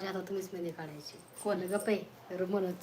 आता तुम्हीच मध्ये काढायची कोण? गप आहे मनोज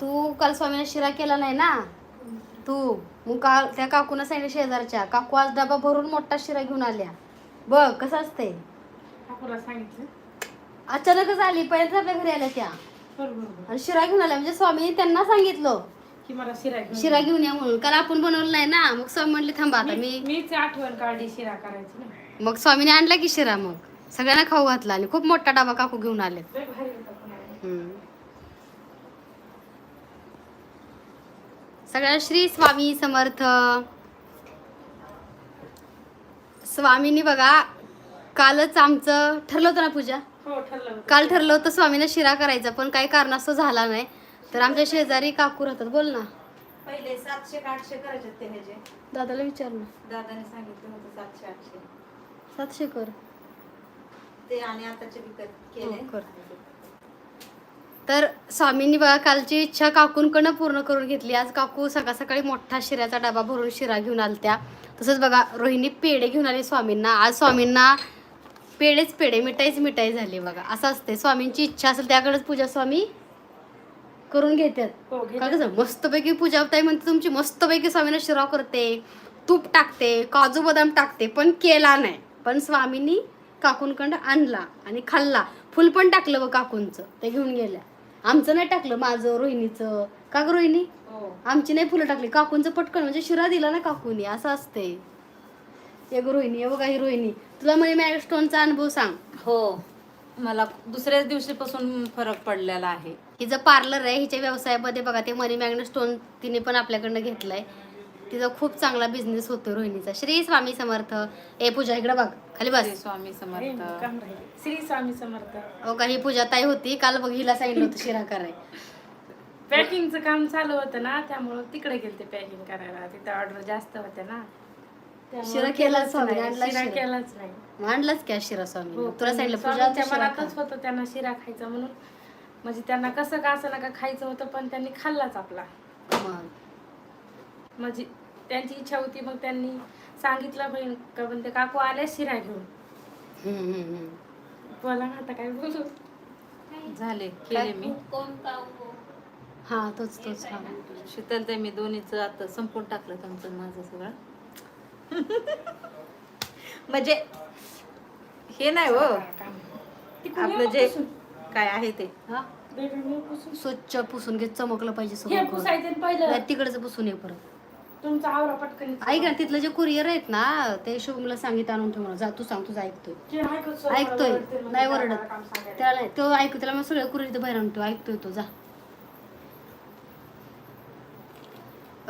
तू काल स्वामीने शिरा केला नाही ना? तू. मग काल त्या काकूनं सांगितलं शेजारच्या काकू आज डबा भरून मोठा शिरा घेऊन आल्या. बघ कसं असते अचानकच आली पहिल्यांदा आपल्या घरी आल्या त्या. आणि शिरा घेऊन आल्या म्हणजे स्वामीने त्यांना सांगितलं. की मला शिरा घेऊन शिरा घेऊन या म्हणून. काल आपण बनवलं नाही ना? मग स्वामी म्हणले थांबा आता मी मीच आठवण काढली शिरा करायची मग स्वामीने आणला की शिरा मग. सगळ्यांना खाऊ घातला आणि खूप मोठा डबा काकू घेऊन आले लय भारी होता पुन्हा. सगळ्या श्री स्वामी समर्थ. स्वामीनी बघा कालच आमचं ठरलं होतं ना पूजा? हो. काल ठरलं होतं स्वामीनं शिरा करायचा पण काही कारणास्तव झाला नाही. तर आमच्या शेजारी काकू राहतात. बोल ना. पहिले सातशे आठशे करायचे ते ह्याचे दादाला विचार ना. दादाने सांगितलं होतं सातशे आठशे. सातशे कर. ते आणि आताचे विकत केले. हो, कर. तर स्वामींनी बघा कालची इच्छा काकूंकडनं पूर्ण करून घेतली. आज काकू सकाळ सकाळी मोठा शिऱ्याचा डबा भरून शिरा घेऊन आलत्या. तसंच बघा रोहिणी पेढे घेऊन आली स्वामींना. आज स्वामींना पेढेच पेढे मिठाईच मिठाई झाली बघा. असं असते स्वामींची इच्छा असेल त्याकडेच पूजा स्वामी करून घेतात. हो का घेते. कसं मस्तपैकी पूजा ताई म्हणते तुमची मस्तपैकी स्वामींना शिरा करते तूप टाकते काजू बदाम टाकते पण केला नाही. पण स्वामींनी काकूंकडं आणला आणि खाल्ला. फुल पण टाकलं बघ काकूंचं ते घेऊन गेल्या. आमचं नाही टाकलं माझं रोहिणीचं. का ग रोहिणी? हो. आमची नाही फुलं टाकली. काकूंचं पटकन म्हणजे शिरा दिला ना काकूनी असं असते ये ग रोहिणी ये बघा ही रोहिणी. तुला म्हणे मॅग स्टोनचा अनुभव सांग. हो. मला दुसऱ्याच दिवशीपासून फरक पडलेला आहे. हिचं पार्लर आहे हिच्या व्यवसायामध्ये बघा ते मनी मॅग्नेट स्टोन तिने पण आपल्याकडनं घेतलाय. तिचा खूप चांगला बिझनेस होतो रोहिणीचा. श्री स्वामी समर्थ. ए पूजा इकडे बघ. खाली श्री बस स्वामी हे समर्थ. श्री स्वामी समर्थ. हो का ही पूजा ताई होती. काल बघ हिला सांगितलं होतं शिरा कराय पॅकिंगचं काम चालू होतं ना त्यामुळं तिकडे गेलते पॅकिंग करायला. तिथं ऑर्डर जास्त होत्या ना. शिरा केलाच स्वामी. आणला शिरा. केलाच नाही. मांडलाच क्या शिरा स्वामी हो, तुला सांगितलं पूजा मनातच. होतं त्यांना शिरा खायचा म्हणून. म्हणजे त्यांना कसं का असं नका खायचं होतं पण त्यांनी खाल्लाच आपला. म्हणजे त्यांची इच्छा होती मग त्यांनी सांगितलं पण का पण ते काकू आले शिरा घेऊन. हम्म, हम्म, हम्म. बोला ना आता काय बोलू? झाले केले मी. हा. तोच तोच हा शीतल ते मी दोन्हीच आता संपून टाकलं तुमचं माझं सगळं. म्हणजे हे नाही हो. आपलं जे काय आहे ते. हा? स्वच्छ पुसून घे चमकलं पाहिजे हे सगळं तिकडचं पुसून ये परत. तुमचा आवरा पटकन ऐक ना तिथलं जे कुरिअर आहेत ना ते शुभमला सांगित आणून ठेवणार जा तू सांग तुझं ऐकतोय. ते ऐकत सर ऐकतोय. ओरडते, म्हणजे नाही ओरडत. सांगायला. त्याला नाही तो ऐकतो त्याला मग सगळं कुरिअर इथं बाहेर आणतो ऐकतोय तो जा.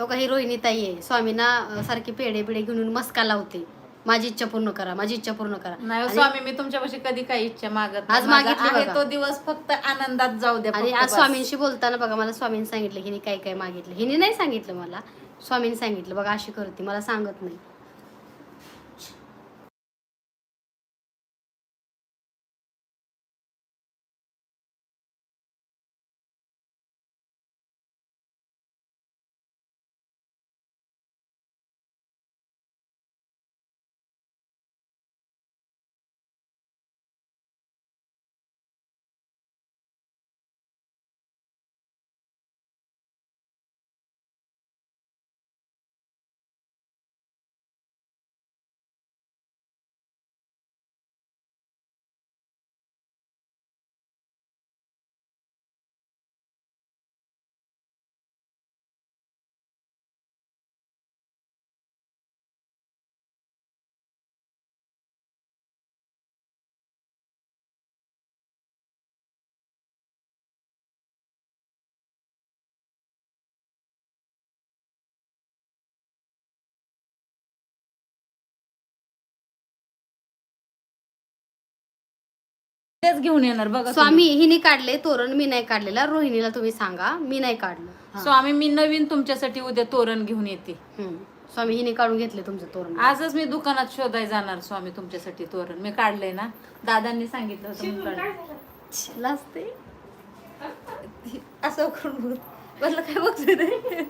हो का ही रोहिणी ताई आहे. स्वामींना अं, सारखी पेढे बिडे घेऊन येऊन मस्का लावते. माझी इच्छा पूर्ण करा माझी इच्छा पूर्ण करा. नाही हो, आणि- स्वामी मी तुमच्यापाशी कधी काही इच्छा मागत आज. माझा मागितली आहे बघा. तो दिवस फक्त आनंदात जाऊ द्या आणि फक्त आज बस. स्वामींशी बोलताना बघा मला स्वामींनी सांगितलं हिने काय काय मागितलं. हिने नाही सांगितलं मला. स्वामींनी सांगितलं बघा अशी करते मला सांगत नाही. तेच घेऊन येणार बघा. स्वामी हिने काढले तोरण मी नाही काढलेला रोहिणीला तुम्ही सांगा मी नाही काढलं. स्वामी मी नवीन तुमच्यासाठी उद्या तोरण घेऊन येते. स्वामी हिने काढून घेतले तुमचं तोरण आजच मी दुकानात शोधाय जाणार स्वामी तुमच्यासाठी तोरण मी काढलंय ना दादांनी सांगितलं होतं? लाजते असं करून बघ. म्हणलं काय बघतोय?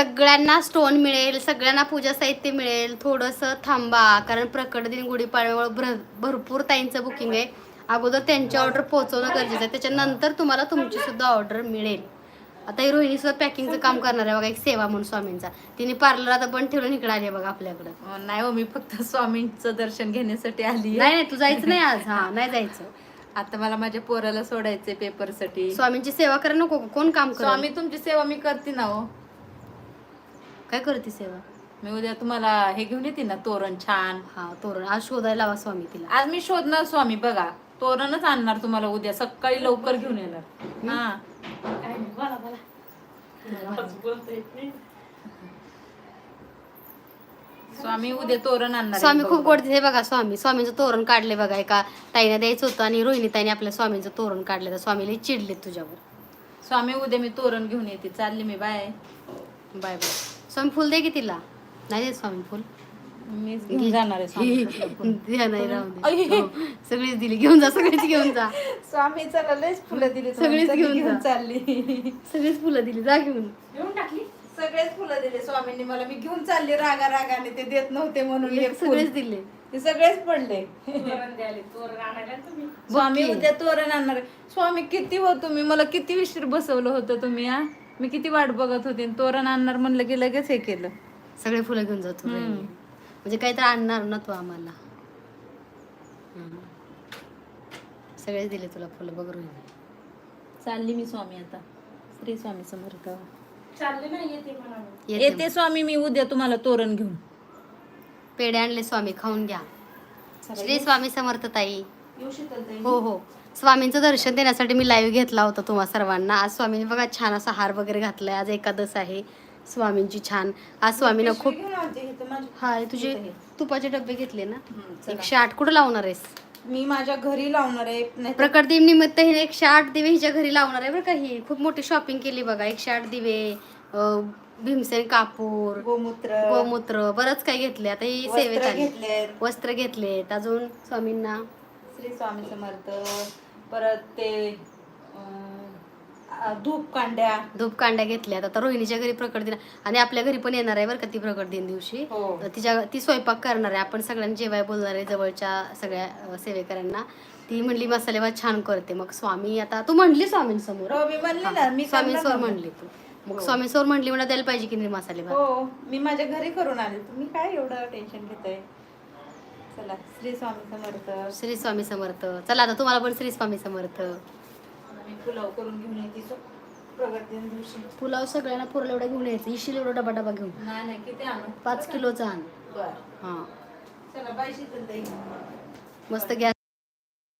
सगळ्यांना स्टोन मिळेल सगळ्यांना पूजा साहित्य मिळेल. थोडंसं थांबा कारण प्रकट दिन गुढीपाडव्यामुळे भर भरपूर ताईंचं बुकिंग आहे. अगोदर त्यांची ऑर्डर पोहोचवणं गरजेचं आहे. त्याच्यानंतर तुम्हाला तुमची सुद्धा ऑर्डर मिळेल. आता ही रोहिणी सुद्धा पॅकिंगचं काम करणार आहे बघा एक सेवा म्हणून स्वामींचा. तिने पार्लर आता बंद ठेवलं इकडे आली आहे बघा आपल्याकडं. नाही हो मी फक्त स्वामींचं दर्शन घेण्यासाठी आली नाही नाही तू जायचं नाही आज. हा नाही जायचं. आता मला माझ्या पोराला सोडायचंय पेपरसाठी. स्वामींची सेवा करा नको? कोण काम कर स्वामी तुमची सेवा मी करते ना हो. काय करते सेवा? मी उद्या तुम्हाला हे घेऊन येते ना तोरण छान. हा तोरण. आज शोधायला लावा स्वामी तिला. आज मी शोधणार स्वामी बघा. तोरणच आणणार तुम्हाला उद्या सकाळी लवकर घेऊन येणार. हा. काय नाही, बोला बोला. स्वामी उद्या तोरण आणणार आहे स्वामी खूप. गोड हे बघा स्वामी स्वामींचं तोरण काढले बघा एका ताईने द्यायचं होतं आणि रोहिणी ताईने आपल्या स्वामींचं तोरण काढलं तर स्वामीला चिडले तुझ्यावर. स्वामी उद्या मी तोरण घेऊन येते. चालली मी बाय. Bye bye. स्वामी फुल दे की तिला. नाही स्वामी फुल. मी घेऊन जाणार आहे स्वामीकडे फुलं. द्या नाही राहून दे. आई. हो, सगळीच दिली. घेऊन जा सगळीच घेऊन जा. स्वामी चला लयच फुलं दिली सगळीच घेऊन घेऊन जा. चालली. सगळीच फुलं दिली. जा घेऊन. घेऊन टाकली? सगळेच फुलं दिले स्वामींनी मला. मी घेऊन चालली रागा रागाने. ते देत नव्हते म्हणून एक फुल. सगळेच दिले. ते सगळेच पडले. तोरण द्यायला तोरण आणायला तुम्ही. स्वामी. उद्या तोरण आणणार आहे. स्वामी किती हो तुम्ही? मला किती उशीर बसवलं होतं तुम्ही हा? मी किती वाट बघत होते आणि तोरण आणणार म्हणलं की लगेच हे केलं. सगळे फुलं घेऊन जातो हम्म. म्हणजे काहीतरी आणणार ना तू आम्हाला. हम्म. सगळेच दिले तुला फुलं बघ रोहिणी. चालली मी स्वामी आता. श्री स्वामी समर्थ चालले नाही येते म्हणा येते येते स्वामी मी उद्या तुम्हाला तोरण घेऊन. पेढे आणले स्वामी खाऊन घ्या. श्री स्वामी समर्थ ताई. येऊ शकत हो हो. स्वामींचं दर्शन देण्यासाठी मी लाईव्ह घेतला होता तुम्हा सर्वांना. आज स्वामींनी बघा छान असा हार वगैरे घातलाय. आज एकादश आहे. स्वामींची छान. आज स्वामीनं खूप हा हे तुझे तुपाचे डबे घेतले ना? एकशे आठ कुठं लावणार आहेस? मी माझ्या घरी लावणार आहे. प्रकट दिन निमित्त हिने एकशे आठ दिवे हिच्या घरी लावणार आहे बरं का ही. खूप मोठी शॉपिंग केली बघा. एकशे आठ दिवे भीमसेन कापूर गोमूत्र. गोमूत्र बरंच काही घेतले आता ही सेवेत आली. वस्त्र घेतलेत. अजून स्वामींना श्री स्वामी समर्थ परत ते अं, धूप कांड्या धूप कांड्या घेतल्यात आता रोहिणीच्या घरी प्रकट दिन आणि आपल्या घरी पण येणार आहे बरं का ती प्रकट दिन दिवशी. हो. तिच्या ती स्वयंपाक करणार आहे. आपण सगळ्यांनी जेवाय बोलणार आहे जवळच्या सगळ्या अं, सेवेकऱ्यांना. ती म्हणली मसाले भात छान करते. मग स्वामी आता तू म्हणली स्वामींसमोर? हो मी म्हणले ना. मी स्वामींसमोर म्हणली तू. मग स्वामींसमोर म्हणली म्हणा द्यायला पाहिजे की नाही मसाले भात? हो. मी माझ्या घरी करून आले. तुम्ही काय एवढं टेन्शन घेताय? चला श्री स्वामी समर्थ. श्री स्वामी समर्थ. चला आता तुम्हाला पण श्री स्वामी समर्थ. मी पुलाव करून घेऊन येते सो प्रगट दिन दिवशी. पुलाव सगळ्यांना पुरला एवढा घेऊन यायचं. इशील एवढा डबा डबा घेऊन. नाही नाही किती आणू? पाच किलोचा आण बर. हां. चला बाय शीतल ताई मस्त गॅस